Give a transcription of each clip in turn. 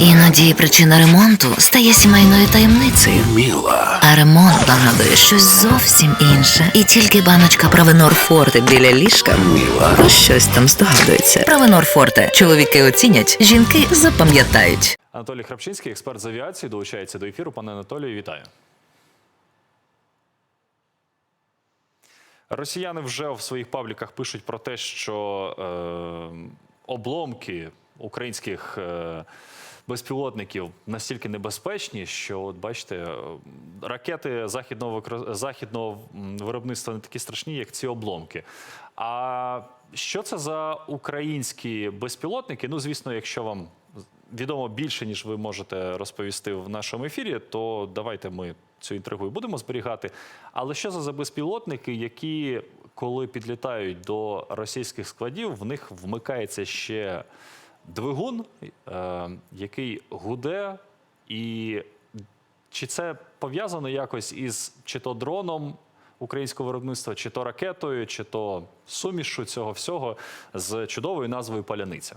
Іноді причина ремонту стає сімейною таємницею. Міла. А ремонт нагадує щось зовсім інше. І тільки баночка Правенор Форте біля ліжка Міла. про щось там здогадується. Правенор Форте. Чоловіки оцінять, жінки запам'ятають. Анатолій Храпчинський, експерт з авіації, долучається до ефіру. Пане Анатолію, вітаю. Росіяни вже в своїх пабліках пишуть про те, що е, обломки українських е, безпілотників настільки небезпечні, що, от бачите, е, ракети західного, західного виробництва не такі страшні, як ці обломки. А що це за українські безпілотники? Ну, звісно, якщо вам відомо більше, ніж ви можете розповісти в нашому ефірі, то давайте ми цю інтригу і будемо зберігати. Але що це за безпілотники, які, коли підлітають до російських складів, в них вмикається ще двигун, е, який гуде, і чи це пов'язано якось із чи то дроном українського виробництва, чи то ракетою, чи то сумішу цього всього з чудовою назвою Паляниця?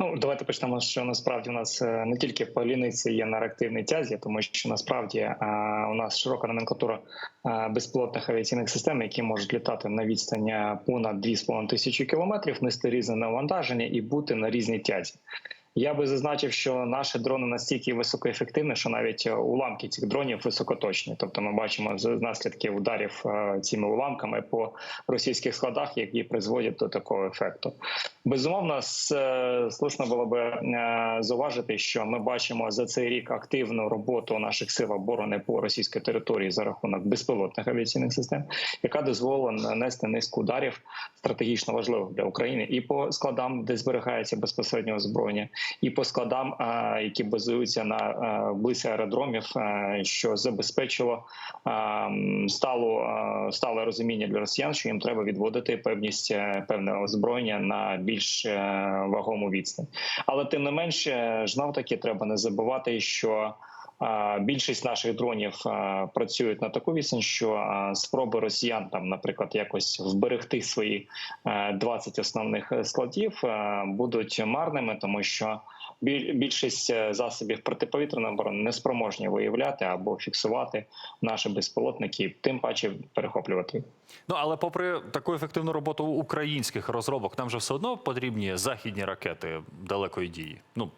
Ну, давайте почнемо, що насправді у нас е, не тільки поліниці є на реактивній тязі, тому що насправді е, у нас широка номенклатура е, безпілотних авіаційних систем, які можуть літати на відстані понад 2,5 тисячі кілометрів, нести різне навантаження і бути на різній тязі. Я би зазначив, що наші дрони настільки високоефективні, що навіть уламки цих дронів високоточні. Тобто, ми бачимо з наслідки ударів цими уламками по російських складах, які призводять до такого ефекту. Безумовно, е, слушно було би е, зауважити, що ми бачимо за цей рік активну роботу наших сил оборони по російській території за рахунок безпілотних авіаційних систем, яка дозволила нанести низку ударів стратегічно важливих для України і по складам, де зберігається безпосередньо озброєння, і по складам, е, які базуються на близько аеродромів, що забезпечило е, стале розуміння для росіян, що їм треба відводити певність певне озброєння на більш е, вагому відстань. Але тим не менше, знов таки треба не забувати, що Більшість наших дронів працюють на таку відстань, що спроби росіян там, наприклад, якось вберегти свої е, 20 основних е, складів е, будуть марними, тому що біль- більшість е, засобів протиповітряної оборони не спроможні виявляти або фіксувати наші безпілотники, тим паче перехоплювати. Ну але попри таку ефективну роботу українських розробок, нам же все одно потрібні західні ракети далекої дії. Ну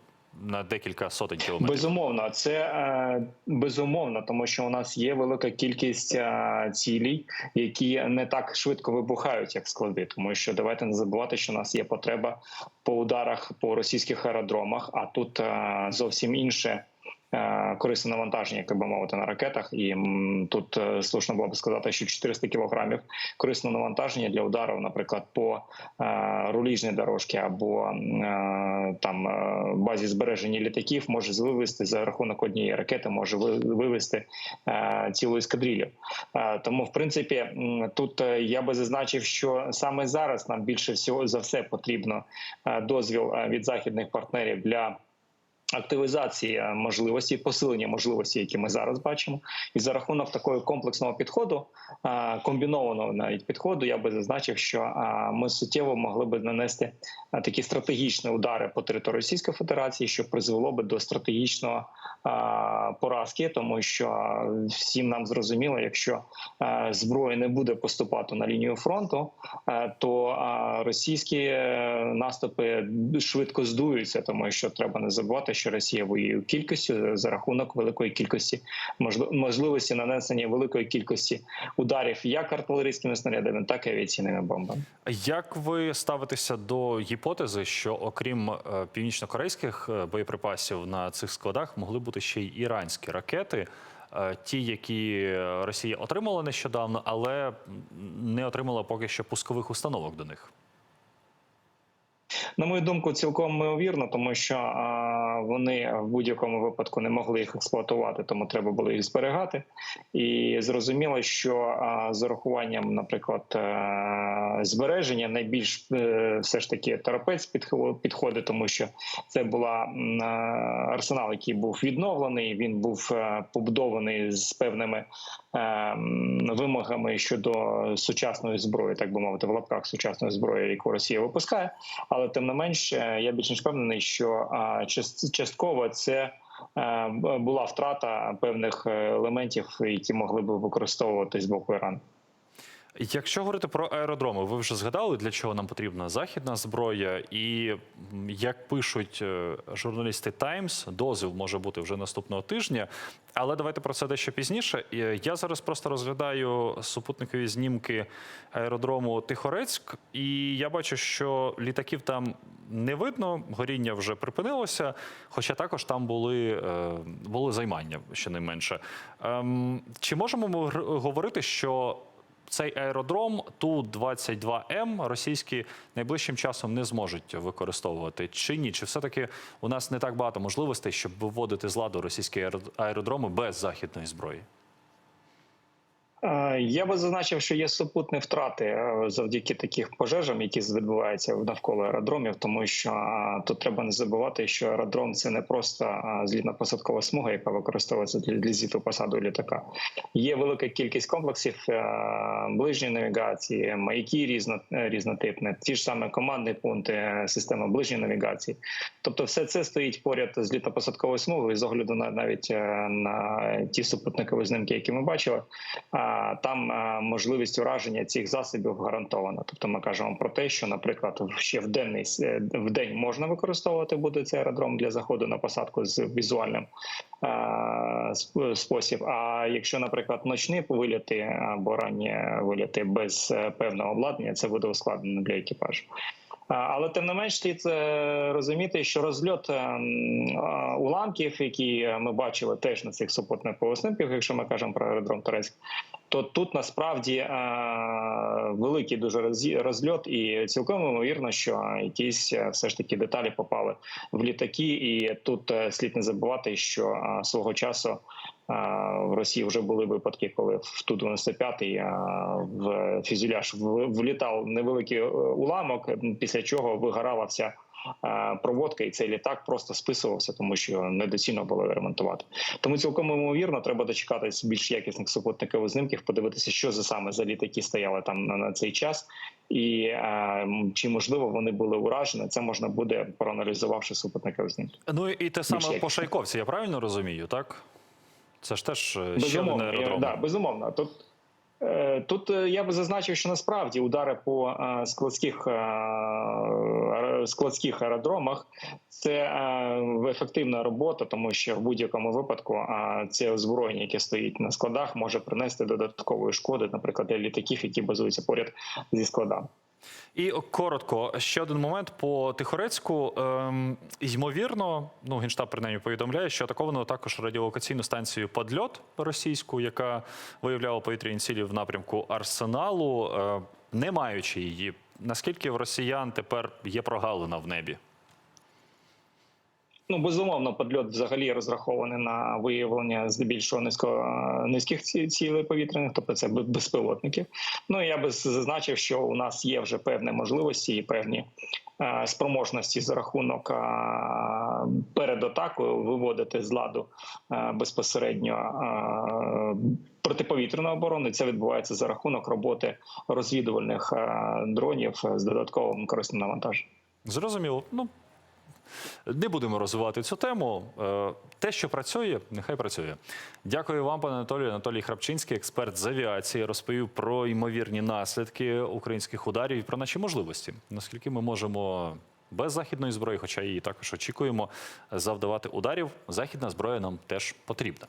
на декілька сотень кілометрів. Безумовно, це е, безумовно, тому що у нас є велика кількість е, цілей, які не так швидко вибухають, як склади. Тому що давайте не забувати, що у нас є потреба по ударах по російських аеродромах, а тут е, зовсім інше. Е, Корисне навантаження, як би мовити, на ракетах, і тут е, слушно було б сказати, що 400 кілограмів корисного навантаження для удару, наприклад, по е, руліжній дорожці або там базі збереження літаків може вивести за рахунок однієї ракети, може ви- вивести цілу ескадрилю. Тому, в принципі, тут я би зазначив, що саме зараз нам більше всього за все потрібно дозвіл від західних партнерів для. Активізації е, можливості, посилення можливості, які ми зараз бачимо, і за рахунок такого комплексного підходу, е, комбінованого навіть підходу, я би зазначив, що е, ми суттєво могли би нанести такі стратегічні удари по території Російської Федерації, що призвело би до стратегічного поразки, тому що всім нам зрозуміло, якщо зброя не буде поступати на лінію фронту, то російські наступи швидко здуються, тому що треба не забувати, що Росія воює кількістю за рахунок великої кількості можли- можливості нанесення великої кількості ударів як артилерійськими снарядами, так і авіаційними бомбами. Як ви ставитеся до гіпотези, що окрім е, північно-корейських е, боєприпасів на цих складах могли бути ще й іранські ракети, е, ті, які Росія отримала нещодавно, але не отримала поки що пускових установок до них? На мою думку, цілком ймовірно, тому що а, вони в будь-якому випадку не могли їх експлуатувати, тому треба було їх зберігати. І зрозуміло, що а, з урахуванням, наприклад, е, збереження найбільш е, все ж таки терапець підходить, тому що це м, е, арсенал, який був відновлений. Він був е, побудований з певними м, вимогами щодо сучасної зброї, так би мовити, в лапках сучасної зброї, яку Росія випускає. Але але тим не менш, е, я більш ніж впевнений, що частково це. е, Була втрата певних е, елементів, які могли б використовуватись з боку Ірану. Якщо говорити про аеродроми, ви вже згадали, для чого нам потрібна західна зброя, і як пишуть е, журналісти Times, дозвіл може бути вже наступного тижня. Але давайте про це дещо пізніше. Е, Я зараз просто розглядаю супутникові знімки аеродрому Тихорецьк, і я бачу, що літаків там не видно, горіння вже припинилося. Хоча також там були, е, були займання щонайменше. Ем, Чи можемо ми говорити, що цей аеродром Ту-22М російські найближчим часом не зможуть використовувати чи ні? Чи все-таки у нас не так багато можливостей, щоб виводити з ладу російські аеро- аеродроми без західної зброї? Е, Я би зазначив, що є супутні втрати е, завдяки таких пожежам, які відбуваються навколо аеродромів, тому що е, тут треба не забувати, що аеродром це не просто злітно-посадкова смуга, яка використовується для, зліту посаду літака. Є велика кількість комплексів ближньої навігації, маяки різно, різнотипні, ті ж саме командні пункти, система ближньої навігації. Тобто, все це стоїть поряд з літно-посадковою смугою з огляду на навіть на ті супутникові знімки, які ми бачили. Там можливість ураження цих засобів гарантована. Тобто, ми кажемо про те, що, наприклад, ще в денний е, в день можна використовувати буде цей аеродром для заходу на посадку з візуальним спосіб. А якщо, наприклад, ночні виліти або ранні виліти без е, певного обладнання, це буде ускладнено для екіпажу. Але тим не менш слід е, розуміти, що розльот е, м, а, уламків, які ми бачили теж на цих супутникових снимках, якщо ми кажемо про аеродром Турецьк, то тут насправді е, великий дуже розльот, і цілком ймовірно, що якісь е, все ж таки деталі попали в літаки. І тут е, слід не забувати, що е, свого часу. В Росії вже були випадки, коли в ту 95 в фюзеляж влітав невеликий уламок, після чого вигорала вся проводка, і цей літак просто списувався, тому що недоцільно було ремонтувати. Тому цілком ймовірно, треба дочекатись більш якісних супутникових знімків, подивитися, що за саме за літаки стояли там на, цей час, і е, чи можливо вони були уражені. Це можна буде проаналізувавши супутникові знімки. Ну і те саме по Шайковці, я правильно розумію, так? Це ж теж е, ще Безумовно, аеродром. да, безумовно. Тут, тут е, я би зазначив, що насправді удари по е, складських, е, складських аеродромах це е, ефективна робота, тому що в будь-якому випадку е, це озброєння, яке стоїть на складах, може принести додаткової шкоди, наприклад, для літаків, які базуються поряд зі складами. І коротко, ще один момент по Тихорецьку. Ем, ймовірно, ну генштаб принаймні повідомляє, що атаковано також радіолокаційну станцію Подльот російську, яка виявляла повітряні цілі в напрямку арсеналу, е, не маючи її. Наскільки в росіян тепер є прогалина в небі? Ну, безумовно, подльот взагалі розрахований на виявлення здебільшого низько низьких цілей повітряних, тобто це б- безпілотники. Ну я би зазначив, що у нас є вже певні можливості і певні е, спроможності за рахунок е, перед атакою виводити з ладу е, безпосередньо е, протиповітряної оборони. Це відбувається за рахунок роботи розвідувальних е, дронів з додатковим корисним навантаженням. Зрозуміло. Ну не будемо розвивати цю тему. Е, Те, що працює, нехай працює. Дякую вам, пане Анатолію. Анатолій Храпчинський, експерт з авіації, розповів про ймовірні наслідки українських ударів і про наші можливості. Наскільки ми можемо без західної зброї, хоча її також очікуємо, завдавати ударів. Західна зброя нам теж потрібна.